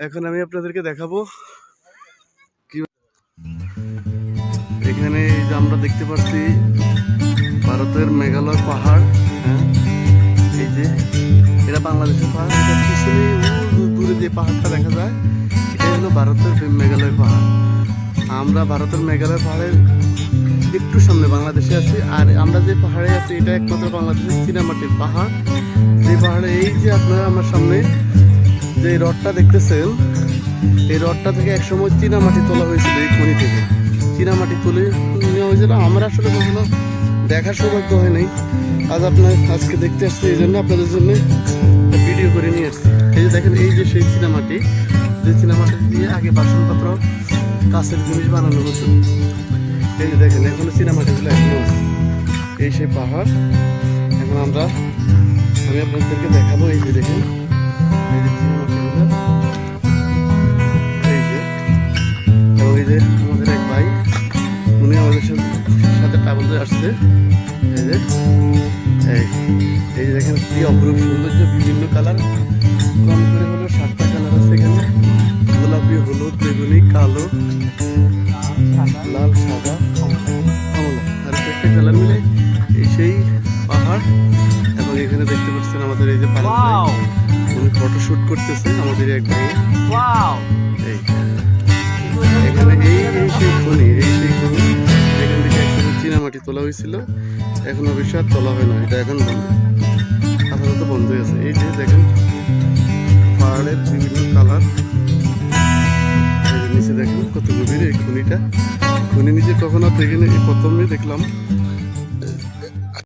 এখন আমি আপনাদেরকে দেখাবো কি এখানে এই যে আমরা দেখতে পাচ্ছি ভারতের মেঘালয় পাহাড় হ্যাঁ? এই যে, এটা বাংলাদেশের পাহাড়, এটা দূরে যে পাহাড়টা দেখা যায়, এটা হলো ভারতের মেঘালয় পাহাড়। আমরা ভারতের মেঘালয় পাহাড়ের একটু সামনে বাংলাদেশে আছি, আর আমরা যে পাহাড়ে আছি, এটা একমাত্র বাংলাদেশের চীনামাটির পাহাড়। যে পাহাড়ে এই যে আপনারা আমার সামনে যে রডটা দেখতেছেন এই রডটা থেকে একসময় চীনামাটি তোলা হয়েছিল এই খনি থেকে। চীনামাটি তুলে নেওয়া হয়েছিল। আমরা আসলে কখনো দেখার সৌভাগ্য হয় নাই। আজ আপনার, আজকে দেখতে আসছি এই জন্য আপনাদের জন্য ভিডিও করে নিয়ে আসছি। এই যে দেখেন, এই যে সেই চীনামাটি যে চীনামাটি দিয়ে আগে বাসনপত্র কাছের জিনিস বানানো হতো। এই যে দেখেন, এখনও চীনামাটিগুলো এখনও আছে। এই সেই পাহাড়। এখন আমরা, আমি আপনাদেরকে দেখাবো, এই যে দেখেন। এই যে আমাদের এক ভাই উনি আমাদের সাথে সাথে ট্রাভেল করে আসছে এই যে এই এই যে দেখেন কি অপরূপ সৌন্দর্য বিভিন্ন কালার কম করে হলো সাতটা কালার আছে এখানে গোলাপি হলুদ বেগুনি কালো লাল সাদা কমলা আর একটা কালার মিলে এই সেই পাহাড় এবং এখানে দেখতে পাচ্ছেন আমাদের এই যে পাহাড় Wow! ফটো শুট করতেছে আমাদের এক ভাই এখানে এই এই সেই খনি এই সেই খনি। এখান থেকে একসময় চীনামাটি তোলা হয়েছিল। এখন অবশ্য আর তোলা হয় না এটা এখন বন্ধ। আপাতত বন্ধ হয়ে আছে। এই যে দেখেন পাহাড়ের বিভিন্ন কালার। নিচে দেখেন কত গভীর এই খনিটা। খনি নিচে কখনো দেখিনি প্রথমে দেখলাম।